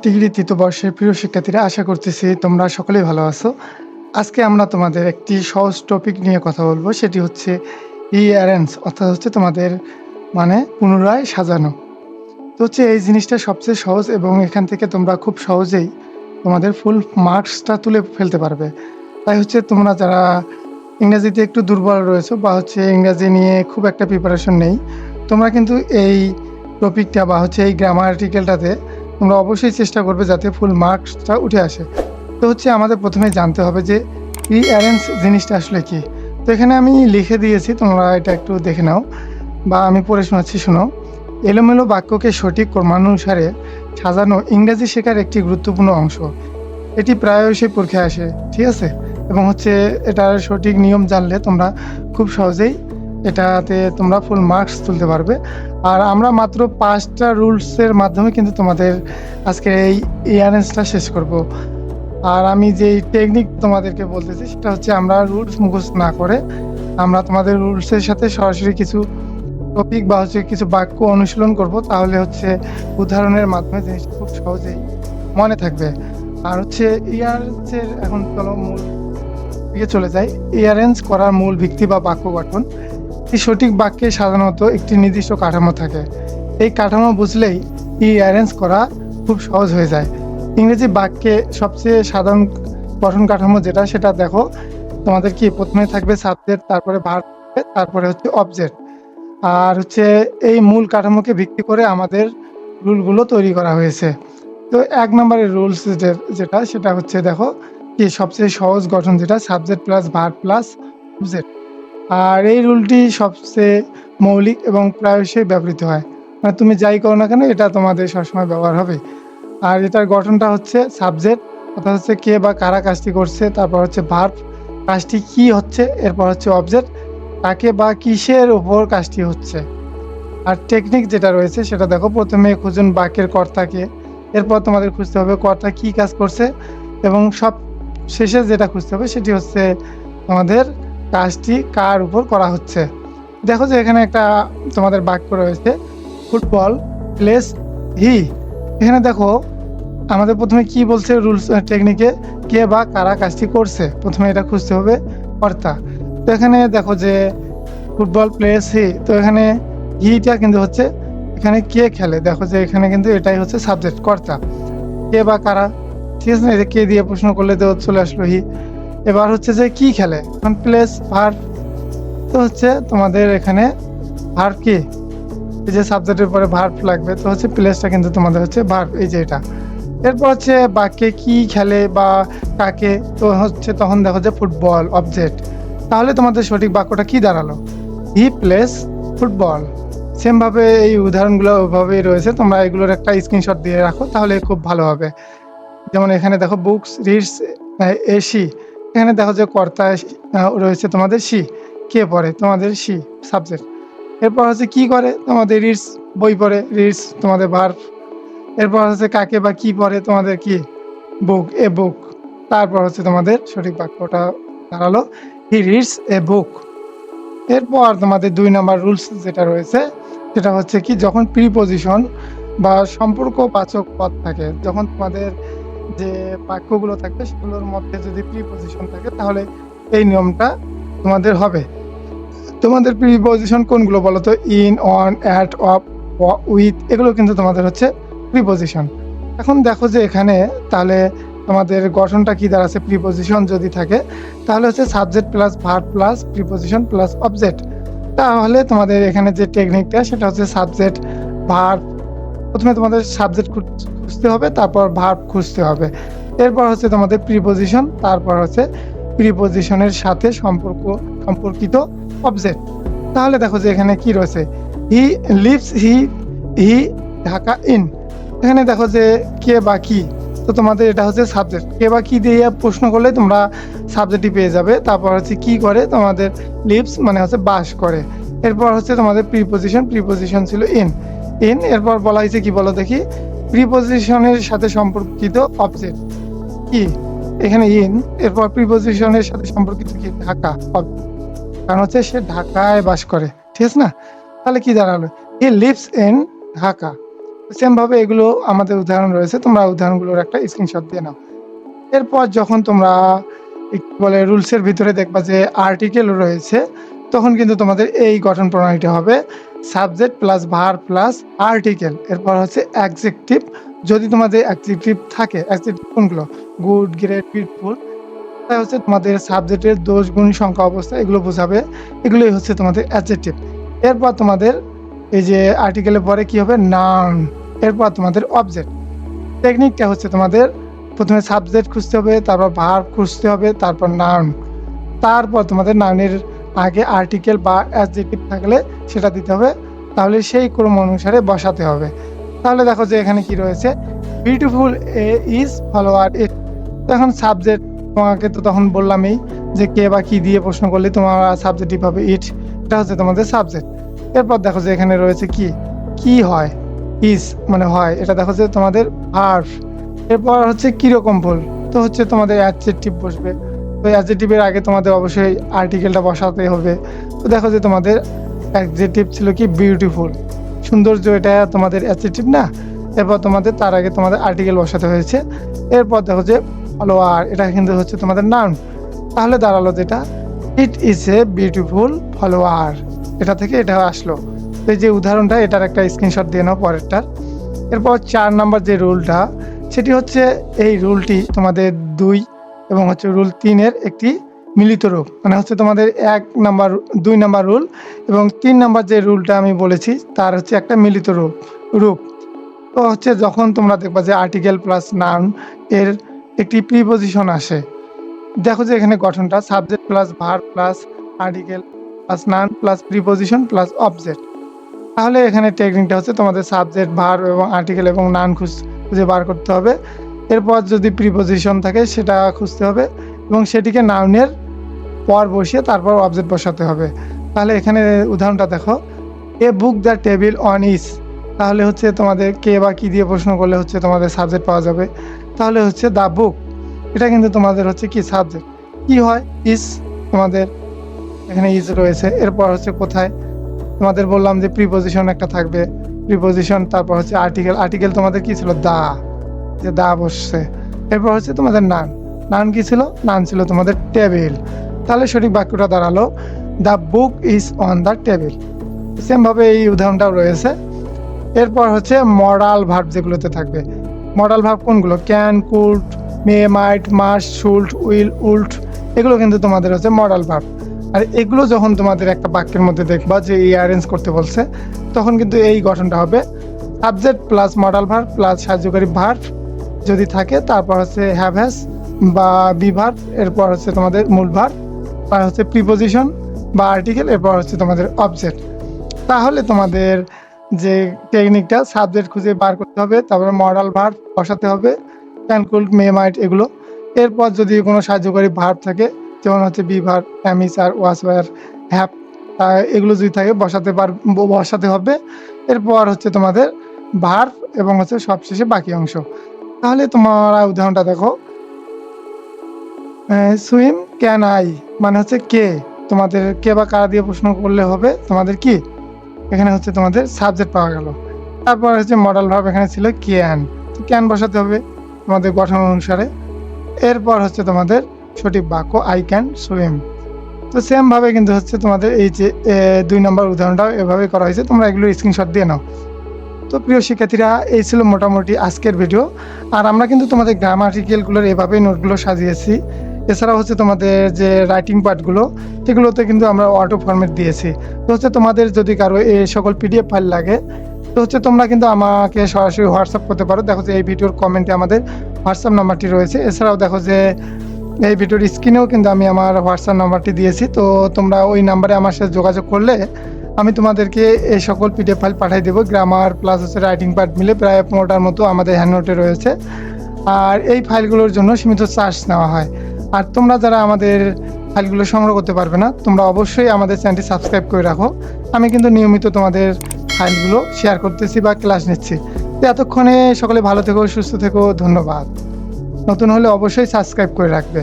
Degree তৃতীয় বর্ষের প্রিয় শিক্ষার্থীরা, আশা করতেছি তোমরা সকলেই ভালো আছো। আজকে আমরা তোমাদের একটি সহজ টপিক নিয়ে কথা বলব, সেটি হচ্ছে ইআরএনস অর্থাৎ হচ্ছে তোমাদের মানে পুনরায় সাজানো। তো হচ্ছে এই জিনিসটা সবচেয়ে সহজ এবং এখান থেকে তোমরা খুব সহজেই তোমাদের ফুল মার্কসটা তুলে ফেলতে পারবে। তাই হচ্ছে তোমরা যারা ইংরাজিতে একটু দুর্বল রয়েছে বা হচ্ছে ইংরাজি নিয়ে খুব একটা প্রিপারেশন নেই, তোমরা কিন্তু এই টপিকটা বা হচ্ছে এই গ্রামার আর্টিকেলটাতে তোমরা অবশ্যই চেষ্টা করবে যাতে ফুল মার্কসটা উঠে আসে। তো হচ্ছে আমাদের প্রথমে জানতে হবে যে ই অ্যারেঞ্জ জিনিসটা আসলে কি। তো এখানে আমি লিখে দিয়েছি, তোমরা এটা একটু দেখে নাও বা আমি পড়ে শোনাচ্ছি শোনো এলোমেলো বাক্যকে সঠিক ক্রমানুসারে সাজানো ইংরেজি শেখার একটি গুরুত্বপূর্ণ অংশ। এটি প্রায়শই পরীক্ষায় আসে, ঠিক আছে? এবং হচ্ছে এটার সঠিক নিয়ম জানলে তোমরা খুব সহজেই এটাতে তোমরা ফুল মার্কস তুলতে পারবে। আর আমরা মাত্র পাঁচটা রুলসের মাধ্যমে কিন্তু তোমাদের আজকে এই ইয়ারেন্সটা শেষ করব। আর আমি যেই টেকনিক তোমাদেরকে বলতেছি, সেটা হচ্ছে আমরা রুলস মুখস্থ না করে আমরা তোমাদের রুলসের সাথে সরাসরি কিছু টপিক বা হচ্ছে কিছু বাক্য অনুশীলন করব, তাহলে হচ্ছে উদাহরণের মাধ্যমে জিনিসটা খুব সহজেই মনে থাকবে। আর হচ্ছে ইয়ারেন্সের এখন চলো মূল দিকে চলে যাই। ইয়ারেন্স করার মূল ভিত্তি বা বাক্য গঠন। এই সঠিক বাক্যে সাধারণত একটি নির্দিষ্ট কাঠামো থাকে। এই কাঠামো বুঝলেই ই অ্যারেঞ্জ করা খুব সহজ হয়ে যায়। ইংরেজি বাক্যে সবচেয়ে সাধারণ গঠন কাঠামো যেটা, সেটা দেখো। তোমাদের কি প্রথমে থাকবে সাবজেক্ট তারপরে ভার্ব তারপরে হচ্ছে অবজেক্ট আর হচ্ছে এই মূল কাঠামোকে ভিত্তি করে আমাদের রুলগুলো তৈরি করা হয়েছে। তো এক নম্বরের রুলস যেটা, সেটা হচ্ছে দেখো, কি সবচেয়ে সহজ গঠন যেটা subject plus verb plus object আর এই রুলটি সবচেয়ে মৌলিক এবং প্রায়শই ব্যবহৃত হয়। মানে তুমি যাই করো না কেন, এটা তোমাদের সবসময় ব্যবহার হবে। আর এটার গঠনটা হচ্ছে সাবজেক্ট, অর্থাৎ হচ্ছে কে বা কারা কাজটি করছে, তারপর হচ্ছে ভার্ব, কাজটি কি হচ্ছে, এরপর হচ্ছে অবজেক্ট, কাকে বা কিসের উপর কাজটি হচ্ছে। আর টেকনিক যেটা রয়েছে, সেটা দেখো, প্রথমে খুঁজুন বাক্যের কর্তাকে, এরপর তোমাদের খুঁজতে হবে কর্তা কি কাজ করছে, এবং সব শেষে যেটা খুঁজতে হবে, সেটি হচ্ছে তোমাদের কাজটি কার উপর করা হচ্ছে? দেখো যে এখানে একটা তোমাদের বাক্য রয়েছে, ফুটবল প্লেস হি। এখানে দেখো, আমাদের প্রথমে কি বলছে রুলস টেকনিকে? কে বা কারা কাজটি করছে? প্রথমে এটা খুঁজতে হবে কর্তা। তো এখানে দেখো যে, ফুটবল প্লেস হি। তো এখানে হিটা কিন্তু হচ্ছে, এখানে কে খেলে? দেখো যে এখানে কিন্তু এটাই হচ্ছে সাবজেক্ট, কর্তা। কে বা কারা? ঠিক আছে না কে দিয়ে প্রশ্ন করলে তো চলে আসলো হি। এবার হচ্ছে যে কি খেলে? এখন প্লেস ভার্ব তো হচ্ছে তোমাদের এখানে ভার্ব কি? এই যে সাবজেক্টের পরে ভার্ব লাগবে, তো হচ্ছে প্লেসটা কিন্তু তোমাদের হচ্ছে ভার্ব এই যে এটা। এরপর হচ্ছে বাক্যে কি খেলে বা কাকে? তো হচ্ছে তখন দেখো যে ফুটবল অবজেক্ট তাহলে তোমাদের সঠিক বাক্যটা কি দাঁড়াল? হি প্লেস ফুটবল সেমভাবে এই উদাহরণগুলো ওইভাবেই রয়েছে, তোমরা এগুলোর একটা স্ক্রিনশট দিয়ে রাখো, তাহলে খুব ভালো হবে। যেমন এখানে দেখো বুকস রিডস এসি। এখানে দেখো যে কর্তা রয়েছে তোমাদের সি, কে পড়ে তোমাদের সি সাবজেক্ট এরপর হচ্ছে কি করে তোমাদের রিডস বই পড়ে রিডস তোমাদের ভার্ব এরপর হচ্ছে কাকে বা কি পড়ে তোমাদের কি? বুক এ বুক তারপর হচ্ছে তোমাদের সঠিক বাক্যটা দাঁড়াল হি রিডস এ বুক এরপর তোমাদের দুই নাম্বার রুলস যেটা রয়েছে, সেটা হচ্ছে কি, যখন প্রিপোজিশন বা সম্পর্ক বাচক পদ থাকে, যখন তোমাদের যে বাক্যগুলো থাকবে সেগুলোর মধ্যে যদি প্রিপোজিশন থাকে, তাহলে এই নিয়মটা তোমাদের হবে। তোমাদের প্রিপোজিশন কোনগুলো বলো তো? In on at of with এগুলো কিন্তু তোমাদের হচ্ছে প্রিপোজিশন এখন দেখো যে এখানে তাহলে তোমাদের গঠনটা কি দাঁড়াচ্ছে? প্রিপোজিশন যদি থাকে, তাহলে হচ্ছে subject plus verb plus preposition plus object তাহলে তোমাদের এখানে যে টেকনিকটা সেটা হচ্ছে সাবজেক্ট ভার্ব প্রথমে তোমাদের সাবজেক্ট খুঁজতে হবে, তারপর ভার্ব খুঁজতে হবে। এরপর হচ্ছে তোমাদের প্রিপোজিশন তারপর হচ্ছে প্রিপোজিশনের সাথে সম্পর্ক সম্পর্কিত অবজেক্ট তাহলে দেখো যে এখানে কি রয়েছে? He lives he he Dhaka in এখানে দেখো যে কে বা কি। তো তোমাদের এটা হচ্ছে সাবজেক্ট কে বা কি দিয়ে প্রশ্ন করলে তোমরা সাবজেক্টই পেয়ে যাবে। তারপর হচ্ছে কি করে? তোমাদের লিভস মানে হচ্ছে বাস করে। এরপর হচ্ছে তোমাদের প্রিপোজিশন প্রিপোজিশন ছিল ইন ইন, এরপর বলা হয়েছে কি বলো দেখি? প্রিপোজিশনের সাথে সম্পর্কিত অবজেক্ট কি? এখানে ইন, এরপর প্রিপোজিশনের সাথে সম্পর্কিত কি? ঢাকা। কারণ হচ্ছে সে ঢাকায় বাস করে, ঠিক আছে না? তাহলে কি দাঁড়াল? He lives in Dhaka. সেমভাবে এগুলো আমাদের উদাহরণ রয়েছে, তোমরা উদাহরণগুলোর একটা স্ক্রিনশট দিয়ে নাও। এরপর যখন তোমরা বলে রুলসের ভিতরে দেখবা যে আর্টিকেল রয়েছে তখন কিন্তু তোমাদের এই গঠন প্রণালীটা হবে subject plus verb plus article. এরপর হচ্ছে অ্যাডজেক্টিভ যদি তোমাদের অ্যাডজেক্টিভ থাকে অ্যাডজেক্টিভ কোনগুলো? গুড গ্রেট বিউটিফুল তাই হচ্ছে তোমাদের সাবজেক্টের দোষ, গুণ, সংখ্যা, অবস্থা এগুলো বোঝাবে। এগুলোই হচ্ছে তোমাদের অ্যাডজেক্টিভ এরপর তোমাদের এই যে আর্টিকেলের পরে কি হবে? নাউন এরপর তোমাদের অবজেক্ট টেকনিকটা হচ্ছে তোমাদের প্রথমে সাবজেক্ট খুঁজতে হবে, তারপর ভার্ব খুঁজতে হবে, তারপর নাউন তারপর তোমাদের নাউনের আগে আর্টিকেল বা অ্যাডজেক্টিভ থাকলে সেটা দিতে হবে। তাহলে সেই ক্রম অনুসারে বসাতে হবে। তাহলে দেখো যে এখানে কি রয়েছে। Beautiful a is follower it এখন সাবজেক্ট তোমাকে তো তখন বললামই যে কে বা কি দিয়ে প্রশ্ন করলে তোমার সাবজেক্টিভ হবে ইট এটা হচ্ছে তোমাদের সাবজেক্ট এরপর দেখো যে এখানে রয়েছে কি? কি হয়? ইজ মানে হয়। এটা দেখো যে তোমাদের ভার্ভ এরপর হচ্ছে কীরকম ভুল? তো হচ্ছে তোমাদের অ্যাডজেক্টিভ বসবে। তো অ্যাডজেক্টিভের আগে তোমাদের অবশ্যই আর্টিকেলটা বসাতে হবে। তো দেখো যে তোমাদের অ্যাডজেক্টিভ ছিল কি? বিউটিফুল সৌন্দর্য এটা তোমাদের অ্যাডজেক্টিভ না? এরপর তোমাদের, তার আগে তোমাদের আর্টিকেল বসাতে হয়েছে। এরপর দেখো যে ফলোয়ার এটা কিন্তু হচ্ছে তোমাদের নাউন তাহলে দাঁড়াল যেটা it is a beautiful follower এটা থেকে এটা আসলো। এই যে উদাহরণটা, এটার একটা স্ক্রিনশট দিয়ে নাও পরেরটার। এরপর চার নাম্বার যে রুলটা সেটি হচ্ছে এই রুলটি তোমাদের দুই এবং হচ্ছে রুল তিনের একটি মিলিত রূপ। মানে হচ্ছে তোমাদের এক নাম্বার, দুই নাম্বার রুল এবং তিন নাম্বার যে রুলটা আমি বলেছি, তার হচ্ছে একটা মিলিত রূপ রূপ। তো হচ্ছে যখন তোমরা দেখবা যে আর্টিকেল প্লাস নাউন এর একটি প্রিপোজিশন আসে, দেখো যে এখানে গঠনটা subject plus verb plus article plus noun plus preposition plus object তাহলে এখানে টেকনিকটা হচ্ছে তোমাদের সাবজেক্ট ভার এবং আর্টিকেল এবং খুঁজ খুঁজে বার করতে হবে। এরপর যদি প্রিপোজিশন থাকে, সেটা খুঁজতে হবে এবং সেটিকে নাউনের পর বসিয়ে তারপর অবজেক্ট বসাতে হবে। তাহলে এখানে উদাহরণটা দেখো। A book the table on is তাহলে হচ্ছে তোমাদের কে বা কী দিয়ে প্রশ্ন করলে হচ্ছে তোমাদের সাবজেক্ট পাওয়া যাবে। তাহলে হচ্ছে দ্য বুক এটা কিন্তু তোমাদের হচ্ছে কি সাবজেক্ট কি হয়? ইস তোমাদের এখানে ইজ রয়েছে। এরপর হচ্ছে কোথায়? তোমাদের বললাম যে প্রিপোজিশন একটা থাকবে। প্রিপোজিশন তারপর হচ্ছে আর্টিকেল আর্টিকেল তোমাদের কি ছিল? দা যে দা বসছে। এরপর হচ্ছে তোমাদের নান। নান কি ছিল? নান ছিল তোমাদের টেবিল তাহলে সঠিক বাক্যটা দাঁড়াল the book is on the table সেমভাবে এই উদাহরণটাও রয়েছে। এরপর হচ্ছে মডাল ভার্ব যেগুলোতে থাকবে। মডাল ভার্ব কোনগুলো? Can could may might must should will would এগুলো কিন্তু তোমাদের হচ্ছে মডাল ভার্ব আর এগুলো যখন তোমাদের একটা বাক্যের মধ্যে দেখবা যে এই অ্যারেঞ্জ করতে বলছে, তখন কিন্তু এই গঠনটা হবে। Subject plus modal verb plus সাহায্যকারী ভার্ব যদি থাকে, তারপর হচ্ছে হ্যাভ হ্যাস বা বি ভার্ব এরপর হচ্ছে তোমাদের মূল ভার্ব আর হচ্ছে প্রিপোজিশন বা আর্টিকেল এরপর হচ্ছে তোমাদের অবজেক্ট তাহলে তোমাদের যে টেকনিকটা সাবজেক্ট খুঁজে বার করতে হবে, তারপরে মডাল ভার্ব বসাতে হবে ক্যানকুল মে মাইট এগুলো। এরপর যদি কোনো সাহায্যকারী ভার্ব থাকে, যেমন হচ্ছে be verb am is are was হ্যাপ এগুলো যদি থাকে, বসাতে পার, বসাতে হবে। এরপর হচ্ছে তোমাদের ভার্ব এবং হচ্ছে সবশেষে বাকি অংশ। তাহলে তোমরা উদাহরণটা দেখো। সুইম ক্যান আই মানে হচ্ছে কে? তোমাদের কে বা কারা দিয়ে প্রশ্ন করলে হবে? তোমাদের কি? এখানে হচ্ছে তোমাদের সাবজেক্ট পাওয়া গেল। তারপর হচ্ছে মডেল ভাব এখানে ছিল ক্যান তো ক্যান বসাতে হবে তোমাদের গঠন অনুসারে। এরপর হচ্ছে তোমাদের সঠিক বাক্য আই ক্যান সুইম তো সেমভাবে কিন্তু হচ্ছে তোমাদের এই যে দুই নম্বর উদাহরণটাও এভাবে করা হয়েছে। তোমরা এগুলো স্ক্রিনশট দিয়ে নাও। তো প্রিয় শিক্ষার্থীরা, এই ছিল মোটামুটি আজকের ভিডিও আর আমরা কিন্তু তোমাদের গ্রামাটিক্যালগুলোর এভাবেই নোটগুলো সাজিয়েছি। এছাড়া হচ্ছে তোমাদের যে রাইটিং পার্টগুলো সেগুলোতে কিন্তু আমরা অটো ফরম্যাট দিয়েছি। তো হচ্ছে তোমাদের যদি কারও এই সকল পিডিএফ ফাইল লাগে, তো হচ্ছে তোমরা কিন্তু আমাকে সরাসরি হোয়াটসঅ্যাপ করতে পারো। দেখো যে এই ভিডিওর কমেন্টে আমাদের হোয়াটসঅ্যাপ নাম্বারটি রয়েছে। এছাড়াও দেখো যে এই ভিডিওর স্ক্রিনেও কিন্তু আমি আমার হোয়াটসঅ্যাপ নাম্বারটি দিয়েছি। তো তোমরা ওই নাম্বারে আমার সাথে যোগাযোগ করলে আমি তোমাদেরকে এই সকল পিডিএফ ফাইল পাঠিয়ে দেবো। গ্রামার প্লাস হচ্ছে রাইটিং পার্ট মিলে প্রায় পনেরোটার মতো আমাদের হ্যান্ড নোটে রয়েছে। আর এই ফাইলগুলোর জন্য সীমিত চার্জ নেওয়া হয়। আর তোমরা যারা আমাদের ফাইলগুলো সংগ্রহ করতে পারবে না, তোমরা অবশ্যই আমাদের চ্যানেলটি সাবস্ক্রাইব করে রাখো। আমি কিন্তু নিয়মিত তোমাদের ফাইলগুলো শেয়ার করতেছি বা ক্লাস নিচ্ছি। তো এতক্ষণে সকলে ভালো থেকো, সুস্থ থেকো, ধন্যবাদ। নতুন হলে অবশ্যই সাবস্ক্রাইব করে রাখবে।